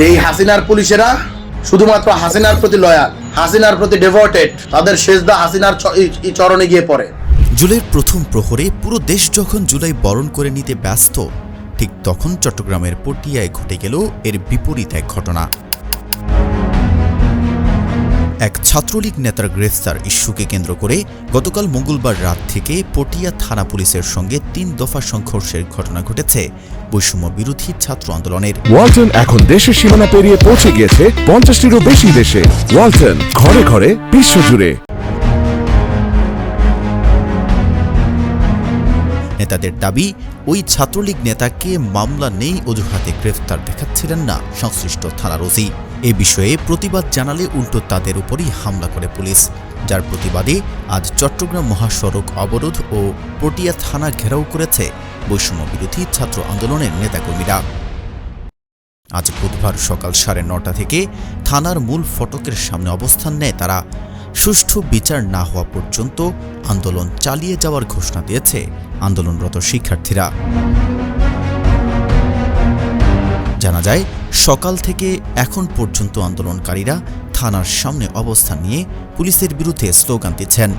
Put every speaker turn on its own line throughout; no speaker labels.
যে এই হাসিনার পুলিশেরা শুধুমাত্র হাসিনার প্রতি লয়াল হাসিনার প্রতি ডেভোটেড তাদের শেষদা হাসিনার চরণে গিয়ে পড়ে।
জুলাইয়ের প্রথম প্রহরে পুরো দেশ যখন জুলাই বরণ করে নিতে ব্যস্ত, ঠিক তখন চট্টগ্রামের পটিয়ায় ঘটে গেল এর বিপরীত এক ঘটনা। এক ছাত্রলীগ নেতার গ্রেফতার ইস্যুকে কেন্দ্র করে গতকাল মঙ্গলবার রাত থেকে পটিয়া থানা পুলিশের সঙ্গে তিন দফা সংঘর্ষের ঘটনা ঘটেছে। বৈষম্য বিরোধী ছাত্র আন্দোলনের
ওয়ালটন এখন দেশের সীমানা পেরিয়ে পৌঁছে গিয়েছে পঞ্চাশটিরও বেশি দেশে। ওয়ালটন ঘরে ঘরে বিশ্বজুড়ে
নেতাদের দাবি ওই ছাত্রলীগ নেতাকে মামলা নেই অজুহাতে গ্রেফতার দেখাচ্ছিলেন না সংশ্লিষ্ট থানার ওসি এ বিষয়ে প্রতিবাদ জানালে উল্টো তাদের উপরই হামলা করে পুলিশ। যার প্রতিবাদে আজ চট্টগ্রাম মহাসড়ক অবরোধ ও পটিয়া থানা ঘেরাও করেছে বৈষম্য বিরোধী ছাত্র আন্দোলনের নেতাকর্মীরা। আজ বুধবার সকাল সাড়ে নটা থেকে থানার মূল ফটকের সামনে অবস্থান নেয় তারা। সুষ্ঠু বিচার না হওয়া পর্যন্ত আন্দোলন চালিয়ে যাওয়ার ঘোষণা দিয়েছে আন্দোলনরত শিক্ষার্থীরা। জানা যায় সকাল থেকে এখন পর্যন্ত আন্দোলনকারীরা থানার সামনে অবস্থান নিয়ে পুলিশের বিরুদ্ধে স্লোগান দিচ্ছেন।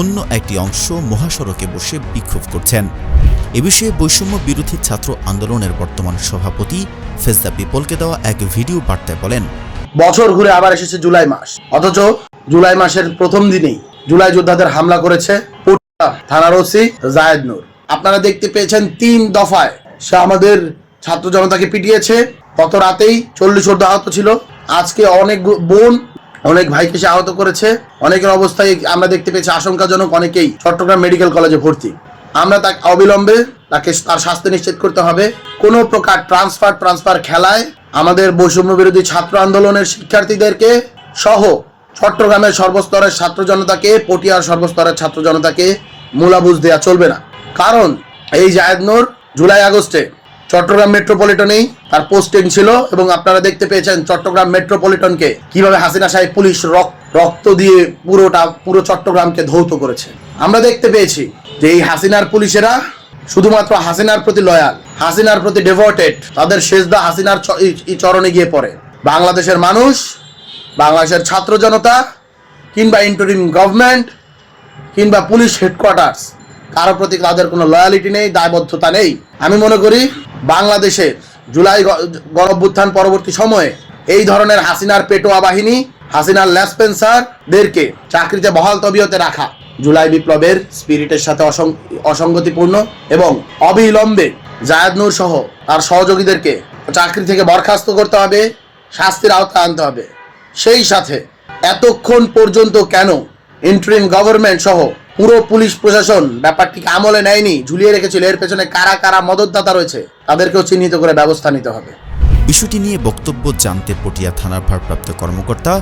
অন্য একটি অংশ মহাসড়কে বসে বিক্ষোভ করছেন। এ বিষয়ে বৈষম্য বিরোধী ছাত্র আন্দোলনের বর্তমান সভাপতি ফেজদা পিপলকে দেওয়া এক ভিডিও বার্তায় বলেন
বছর ঘুরে আবার এসেছে জুলাই মাস। অথচ জুলাই মাসের প্রথম দিনেই জুলাই যোদ্ধাদের হামলা করেছে থানার ওসি জায়েদ নূর। আপনারা দেখতে পেয়েছেন তিন দফায় সে আমাদের ছাত্র জনতাকে পিটিয়েছে। গত রাতেই চল্লিশ ঊর্ধ্ব আহত ছিল। আজকে অনেক বোন, অনেক ভাইকে সে আহত করেছে। অনেকের অবস্থায় আমরা দেখতে পেয়েছি আশঙ্কাজনক, অনেকেই চট্টগ্রাম মেডিকেল কলেজে ভর্তি। আমরা তাকে অবিলম্বে তাকে তার স্বাস্থ্য নিশ্চিত করতে হবে। কোনো প্রকার ট্রান্সফার ট্রান্সফার খেলায় আমাদের বৈষম্য বিরোধী ছাত্র আন্দোলনের শিক্ষার্থীদেরকে সহ চট্টগ্রামের সর্বস্তরের ছাত্র জনতাকে, পটিয়ার সর্বস্তরের ছাত্র জনতাকে মূলাবুজ দেওয়া চলবে না। কারণ এই জায়েদ নূর জুলাই আগস্টে চট্টগ্রাম মেট্রোপলিটনেই তার পোস্টিং ছিল এবং আপনারা দেখতে পেয়েছেন চট্টগ্রাম মেট্রোপলিটনকে কীভাবে হাসিনা সাহেব পুলিশ রক- রক্ত দিয়ে পুরোটা, পুরো চট্টগ্রামকে ধৌত করেছে। আমরা দেখতে পেয়েছি যে এই হাসিনার পুলিশেরা শুধুমাত্র হাসিনার প্রতি লয়াল হাসিনার প্রতি ডেভোটেড তাদের শেষদা হাসিনার চরণে গিয়ে পড়ে। বাংলাদেশের মানুষ বাংলাদেশের ছাত্র জনতা কিংবা ইন্টারিম গভর্নমেন্ট কিংবা পুলিশ হেডকোয়ার্টার্স কারও প্রতি তাদের কোনো লয়ালিটি নেই, দায়বদ্ধতা নেই। আমি মনে করি বাংলাদেশের জুলাই গ- গণঅভ্যুত্থান পরবর্তী সময়ে এই ধরনের হাসিনার পেটোয়া বাহিনী, হাসিনার ল্যাসপেন্সারদেরকে চাকরিতে বহাল তবিয়তে রাখা, জুলাই বিপ্লবের স্পিরিটের সাথে অসং- অসঙ্গতিপূর্ণ এবং অবিলম্বে জায়দ নূর সহ তার সহযোগীদেরকে চাকরি থেকে বরখাস্ত করতে হবে, শাস্তির আওতায় আনতে হবে। সেই সাথে এতক্ষণ পর্যন্ত কেন ইন্টারিম গভর্নমেন্ট সহ পুরো পুলিশ প্রশাসন ব্যাপারটিকে আমলে নেয়নি, ঝুলিয়ে রেখেছিল, এর পেছনে কারা কারা মদতদাতা রয়েছে তাদেরকেও চিহ্নিত করে ব্যবস্থা নিতে হবে।
বিষয়টি নিয়ে বক্তব্য জানতে পটিয়া থানার ভারপ্রাপ্ত কর্মকর্তা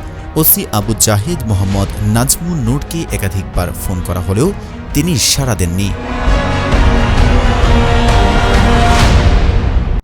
ওসি আবু জাহিদ মোহাম্মদ নাজমুন নূরকে একাধিকবার ফোন করা হলেও তিনি সাড়া দেননি।